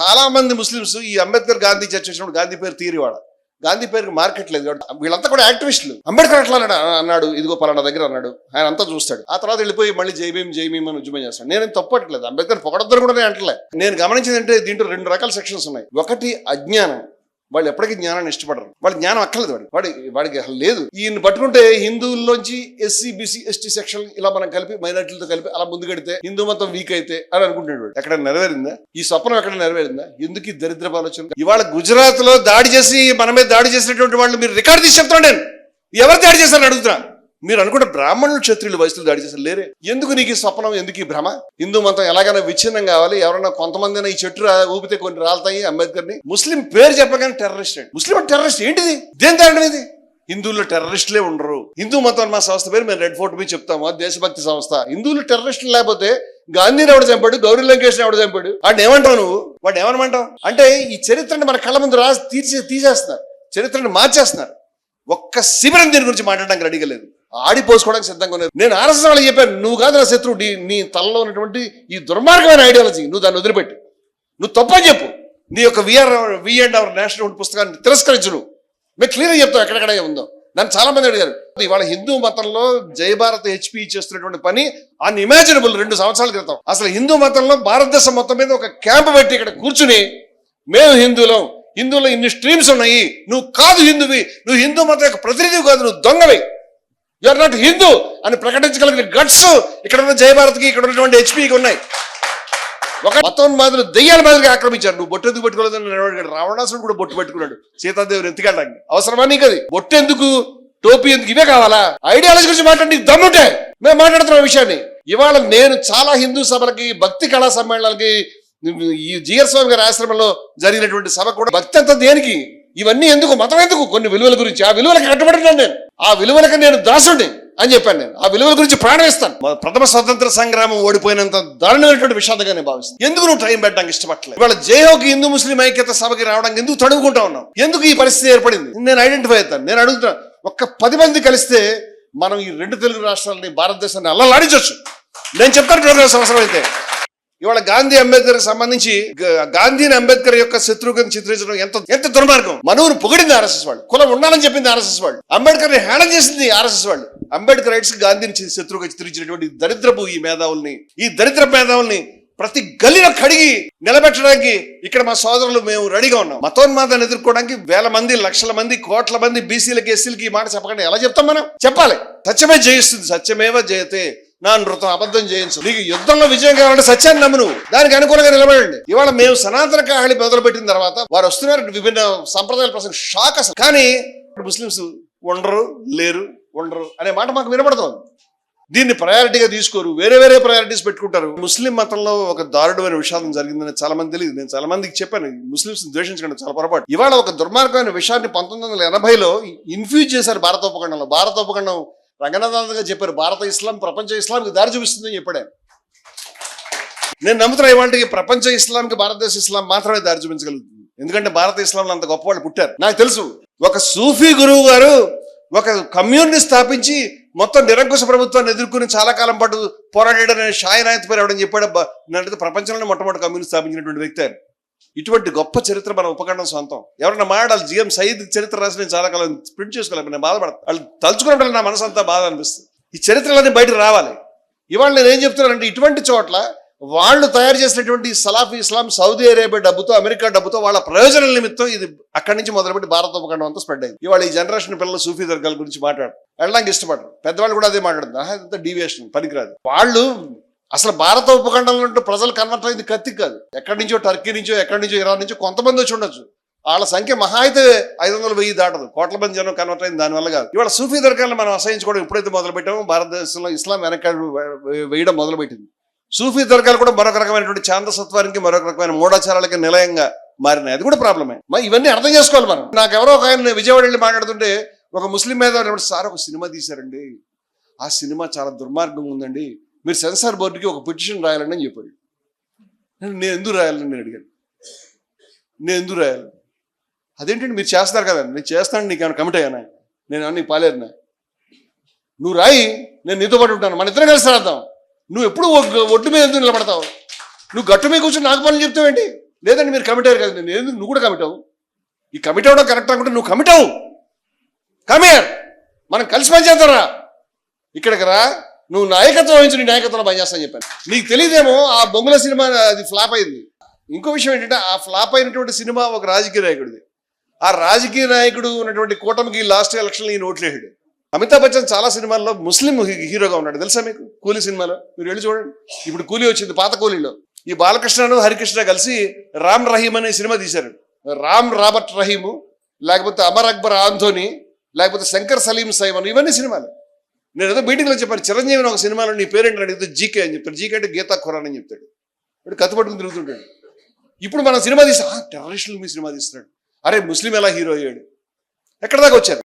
చాలా మంది ముస్లిమ్స్ ఈ అంబేద్కర్ గాంధీ చర్చ వచ్చినప్పుడు గాంధీ పేరు తీరి వాడ గాంధీ పేరుకి మార్కెట్ లేదు కాబట్టి వీళ్ళంతా కూడా యాక్టివిస్టులు. అంబేద్కర్ అట్లా అన్నాడు? అన్నాడు ఇదిగో పలానా దగ్గర అన్నాడు. ఆయన అంతా చూస్తాడు. ఆ తర్వాత వెళ్ళిపోయి మళ్ళీ జై భీమ్ జై అని ఉద్యమం చేస్తాడు. నేను తప్పట్లేదు అంబేద్కర్ పొగడద్దరు కూడా నేను అంటలే. నేను గమనించింది అంటే దీంట్లో రెండు రకాల సెక్షన్స్ ఉన్నాయి. ఒకటి అజ్ఞానం. వాళ్ళు ఎప్పటికీ జ్ఞానాన్ని ఇష్టపడరు. వాళ్ళ జ్ఞానం అక్కర్లేదు వాడి వాడి వాడికి అసలు లేదు. ఈయన పట్టుకుంటే హిందువుల్లోంచి ఎస్సీ బీసీ ఎస్టీ సెక్షన్ ఇలా మనం కలిపి మైనార్టీలతో కలిపి అలా ముందు కడితే హిందూ మతం వీక్ అయితే అని అనుకుంటున్నాడు వాడు. ఎక్కడ నెరవేరిందా? ఈ స్వప్నం ఎక్కడ నెరవేరిందా? ఎందుకు ఈ దరిద్రపు ఆలోచన? ఇవాళ గుజరాత్లో దాడి చేసి మన మీద దాడి చేసినటువంటి వాళ్ళు మీరు రికార్డు తీసి చెప్తాను నేను. ఎవరు దాడి చేశారని అడుగుతున్నా? మీరు అనుకుంటే బ్రాహ్మణులు క్షత్రియులు వయసులు దాడి చేశారు లేరే? ఎందుకు నీకు ఈ స్వప్నం ఎందుకు ఈ భ్రమ? హిందూ మతం ఎలాగైనా విచ్ఛిన్నం కావాలి. ఎవరైనా కొంతమంది ఈ చెట్టు ఊపితే కొన్ని రాలుతాయి అంబేద్కర్ని. ముస్లిం పేరు చెప్పగానే టెర్రరిస్ట్ అండి. ముస్లిం టెర్రరిస్ట్ ఏంటిది? దేని దాడి ఇది? హిందువుల్లో టెర్రరిస్టులే ఉండరు. హిందూ మతం మా సంస్థ పేరు మేము రెడ్ ఫోర్ట్ మీద చెప్తాము. దేశభక్తి సంస్థ. హిందువులు టెర్రరిస్టులు లేకపోతే గాంధీని ఎవడు చంపాడు? గౌరీ లంకేష్ ఎవడు చంపాడు? వాడిని ఏమంటావు నువ్వు? వాడిని ఏమనమంటావు? అంటే ఈ చరిత్రని మన కళ్ళ ముందు రాసి తీర్చి తీసేస్తున్నారు. చరిత్రని మార్చేస్తున్నారు. ఒక్క శిబిరం దీని గురించి మాట్లాడడానికి రెడీగా లేదు. ఆడిపోసుకోవడానికి సిద్ధంగా ఉన్నారు. నేను ఆర్ఎస్ఎస్ వాళ్ళకి చెప్పాను నువ్వు కాదు నా శత్రువు నీ నీ తలలో ఉన్నటువంటి ఈ దుర్మార్గమైన ఐడియాలజీ నువ్వు దాన్ని వదిలిపెట్టి. నువ్వు తప్పని చెప్పు. నీ యొక్క we are we and our national పుస్తకాన్ని తిరస్కరించు నువ్వు మేము క్లియర్గా చెప్తాం ఎక్కడెక్కడ ఉందో నన్ను చాలా మంది అడిగారు ఇవాళ హిందూ మతంలో జయభారత్ హెచ్పి చేస్తున్నటువంటి పని అన్ఇమాజినబుల్ రెండు సంవత్సరాల క్రితం. అసలు హిందూ మతంలో భారతదేశం మొత్తం మీద ఒక క్యాంప్ పెట్టి ఇక్కడ కూర్చుని మేము హిందువులం. హిందువులో ఇన్ని స్ట్రీమ్స్ ఉన్నాయి. నువ్వు కాదు హిందువి. నువ్వు హిందూ మతం యొక్క ప్రతినిధి కాదు. నువ్వు దొంగవి. యు ఆర్ నాట్ హిందూ అని ప్రకటించగలిగిన గట్స్ ఇక్కడ ఉన్న జయభారత్కి ఇక్కడ ఉన్నటువంటి హెచ్పికి ఉన్నాయి. ఒక మతోన్మాదులు దెయ్యాల మాదిరిగా ఆక్రమించారు. నువ్వు బొట్టు ఎందుకు పెట్టుకోలేదని రావణాసుడు కూడా బొట్టు పెట్టుకున్నాడు. సీతాదేవిని ఎత్తుకెళ్ళడానికి అవసరమా నీకు అది? బొట్టు ఎందుకు? టోపీ ఎందుకు? ఇవే కావాలా? ఐడియాలజీ గురించి మాట్లాడి దమ్ముంటే మేము మాట్లాడుతున్న విషయాన్ని. ఇవాళ నేను చాలా హిందూ సభలకి భక్తి కళా సమ్మేళనాలకి ఈ జిఆర్ స్వామి గారి ఆశ్రమంలో జరిగినటువంటి సభ కూడా భక్తి అంతా దేనికి? ఇవన్నీ ఎందుకు? మతం ఎందుకు? కొన్ని విలువల గురించి. ఆ విలువలకు కట్టుబడినాను నేను. ఆ విలువలకు నేను దాసుడిని అని చెప్పాను నేను. ఆ విలువల గురించి ప్రాణం ఇస్తాను ప్రథమ స్వతంత్ర సంగ్రామం ఓడిపోయినంత దారుణమైనటువంటి విషాదంగా నేను భావిస్తాను. ఎందుకు నువ్వు టైం పెట్టడానికి ఇష్టపడలేదు ఇవాళ జేహోకి హిందూ ముస్లిం ఐక్యత సభకి రావడానికి ఎందుకు తడుముకుంటా ఉన్నావు? ఎందుకు ఈ పరిస్థితి ఏర్పడింది? నేను ఐడెంటిఫై అవుతాను. నేను అడుగుతున్నా ఒక్క పది మంది కలిస్తే మనం ఈ రెండు తెలుగు రాష్ట్రాలని భారతదేశాన్ని అల్లలాడించవచ్చు నేను చెప్తాను ప్రోగ్రామ్స్ సంవత్సరం అయితే. ఇవాళ గాంధీ అంబేద్కర్ సంబంధించి గాంధీని అంబేద్కర్ యొక్క శత్రువుగా చిత్రించడం ఎంత ఎంత దుర్మార్గం? మనూరు పొగిడింది ఆర్ఎస్ఎస్ వాళ్ళు. కులం ఉండాలని చెప్పింది ఆర్ఎస్ఎస్ వాళ్ళు. అంబేద్కర్ని హేళన చేసింది ఆర్ఎస్ఎస్ వాళ్ళు. అంబేద్కర్ రైట్స్ గాంధీని శత్రువుగా చిత్రించినటువంటి దరిద్రపు ఈ మేధావుల్ని ఈ దరిద్ర మేధావుల్ని ప్రతి గల్లీలో కడిగి నిలబెట్టడానికి ఇక్కడ మా సోదరులు మేము రెడీగా ఉన్నాం. మతోన్మాదాన్ని ఎదుర్కోవడానికి వేల మంది లక్షల మంది కోట్ల మంది బీసీలకి ఎస్సీలకి ఈ మాట చెప్పకుండా. ఎలా చెప్తాం మనం? చెప్పాలి. సత్యమే జయిస్తుంది. సత్యమేవ జయతే నా నృతం అబద్ధం చేయించు నీకు యుద్ధంలో విజయం కావాలంటే సత్యాన్ని నమ్ము నువ్వు. దానికి అనుకూలంగా నిలబడండి. ఇవాళ మేము సనాతన కాహళి మొదలు పెట్టిన తర్వాత వారు వస్తున్నారు విభిన్న సంప్రదాయాల ప్రసంగం షాక్ అసలు కానీ ముస్లిమ్స్ ఉండరు లేరు ఉండరు అనే మాట మాకు వినపడుతోంది దీన్ని ప్రయారిటీగా తీసుకోరు వేరే వేరే ప్రయారిటీస్ పెట్టుకుంటారు. ముస్లిం మతంలో ఒక దారుణమైన విషాదం జరిగిందని చాలా మంది తెలియదు. నేను చాలా మందికి చెప్పాను ముస్లిమ్స్ ద్వేషించకండి చాలా పొరపాటు. ఇవాళ ఒక దుర్మార్గమైన విషయాన్ని పంతొమ్మిది వందల ఎనభైలో ఇన్ఫ్యూజ్ చేశారు భారత ఉపఖండంలో భారత ఉపఖండం రంగనాథాలుగా చెప్పారు భారత ఇస్లాం ప్రపంచ ఇస్లాంకి దారి చూపిస్తుందని చెప్పాడు నేను నమ్ముతున్నా ఇవాళకి ప్రపంచ ఇస్లాంకి భారతదేశ ఇస్లాం మాత్రమే దారి చూపించగలుగుతుంది. ఎందుకంటే భారత ఇస్లాంలో అంత గొప్ప వాళ్ళు పుట్టారు. నాకు తెలుసు ఒక సూఫీ గురువు గారు ఒక కమ్యూనిని స్థాపించి మొత్తం నిరంకుశ ప్రభుత్వాన్ని ఎదుర్కొని చాలా కాలం పాటు పోరాడాడని షాయి నాయత్ పేరు ఎవడని చెప్పాడు ప్రపంచంలోనే మొట్టమొదటి కమ్యూనిస్ట్ స్థాపించినటువంటి వ్యక్తి ఇటువంటి గొప్ప చరిత్ర మన ఉపఖండం సొంతం. ఎవరన్నా మాట్లాడాలి జిఎం సయీద్ చరిత్ర రాసి నేను చాలా కాలం ప్రింట్ చేసుకోలేము నేను బాధపడతాను వాళ్ళు తలుచుకున్నప్పుడు నా మనసు అంతా బాధ అనిపిస్తుంది. ఈ చరిత్రలన్నీ బయటకు రావాలి. ఇవాళ నేను ఏం చెప్తున్నానంటే ఇటువంటి చోట్ల వాళ్ళు తయారు చేసినటువంటి సలాఫీ ఇస్లాం సౌదీ అరేబియా డబ్బుతో అమెరికా డబ్బుతో వాళ్ళ ప్రయోజనం నిమిత్తం ఇది అక్కడి నుంచి మొదలుపెట్టి భారత ఉపఖండం అంతా స్ప్రెడ్ అయింది. ఇవాళ ఈ జనరేషన్ పిల్లలు సూఫీ దర్గాల గురించి మాట్లాడు వెళ్ళడానికి ఇష్టపడరు. పెద్దవాళ్ళు కూడా అదే మాట్లాడుతున్నారు. "ఆహా, డీవియేషన్ పనికిరాదు. వాళ్ళు అసలు భారత ఉపఖండంలో ఉంటే ప్రజలు కన్వర్ట్ అయింది కత్తి కాదు. ఎక్కడి నుంచో టర్కీ నుంచో ఎక్కడి నుంచో ఇరాన్ నుంచో కొంతమంది వచ్చి ఉండొచ్చు. వాళ్ళ సంఖ్య మహా అయితే ఐదు వందలు వెయ్యి దాటదు. కోట్ల మంది జనం కన్వర్ట్ అయింది దానివల్ల కాదు. ఇవాళ సూఫీ దర్గాలను మనం అసహించుకోవడం ఎప్పుడైతే మొదలు పెట్టామో భారతదేశంలో ఇస్లాం వెనక వేయడం మొదలుపెట్టింది. సూఫీ దర్గాలు కూడా మరొక రకమైనటువంటి ఛాందసత్వానికి మరొక రకమైన మూఢాచారాలకి నిలయంగా మారినాయి. అది కూడా ప్రాబ్లమే. మరి ఇవన్నీ అర్థం చేసుకోవాలి మనం. నాకు ఎవరో ఒక ఆయన విజయవాడ వెళ్ళి మాట్లాడుతుంటే ఒక ముస్లిం మీద సార్ ఒక సినిమా తీశారండి. ఆ సినిమా చాలా దుర్మార్గంగా ఉందండి. మీరు సెన్సార్ బోర్డుకి ఒక పిటిషన్ రాయాలని అని చెప్పాడు నేను ఎందుకు రాయాలని నేను అడిగాను. నేను ఎందుకు రాయాలి? అదేంటండి మీరు చేస్తారు కదా నేను చేస్తాను నీకు ఏమైనా కమిట్ అయ్యానా? నేను అన్నీ పాలేరునా? నువ్వు రాయి నేను నీతో పాటు ఉంటాను. మన ఇద్దరం కలిసి రాద్దాం. నువ్వు ఎప్పుడు ఒ- ఒడ్డు మీద ఎందుకు నిలబడతావు? నువ్వు గట్టు మీద కూర్చొని నాకు పనులు చెప్తావేంటి లేదండి మీరు కమిట్ అయ్యారు కదా నేను ఎందుకు నువ్వు కూడా కమిట్ అవ్వు? ఈ కమిట్ అవ్వడం కరెక్ట్ అనుకుంటే నువ్వు కమిట్ అవ్వు. కమియర్ మనం కలిసి పనిచేద్దారా ఇక్కడికి రా. నువ్వు నాయకత్వం వహించి నీ నాయకత్వంలో పనిచేస్తాను చెప్పాను. నీకు తెలియదేమో ఆ బొంగుల సినిమా అది ఫ్లాప్ అయింది. ఇంకో విషయం ఏంటంటే ఆ ఫ్లాప్ అయినటువంటి సినిమా ఒక రాజకీయ నాయకుడిది. ఆ రాజకీయ నాయకుడు ఉన్నటువంటి కూటమికి లాస్ట్ ఎలక్షన్లో ఈయన ఓట్లేసాడు అమితాబ్ బచ్చన్ చాలా సినిమాల్లో ముస్లిం హీరోగా ఉన్నాడు. తెలుసా మీకు? కూలీ సినిమాలో. మీరు వెళ్ళి చూడండి. ఇప్పుడు కూలీ వచ్చింది పాత కూలీలో. ఈ బాలకృష్ణను హరికృష్ణ కలిసి రామ్ రహీం అనే సినిమా తీశారు. రామ్ రాబర్ట్ రహీము లేకపోతే అమర్ అక్బర్ ఆంధోని లేకపోతే శంకర్ సలీం సైమన్ ఇవన్నీ సినిమాలు. నేను ఏదో మీటింగ్లో చెప్పాను చిరంజీవిని ఒక సినిమాలో నీ పేరేంటని అడిగితే జీకే అని చెప్తాడు. జీకే అంటే గీతా ఖురాన్ అని చెప్తాడు. ఇప్పుడు కథ పట్టుకుని తిరుగుతుంటాడు. ఇప్పుడు మనం సినిమా తీస్తే టెర్రరిస్టులు మీ సినిమా తీస్తున్నాడు. అరే ముస్లిం ఎలా హీరో అయ్యాడు? ఎక్కడ దాకా వచ్చారు?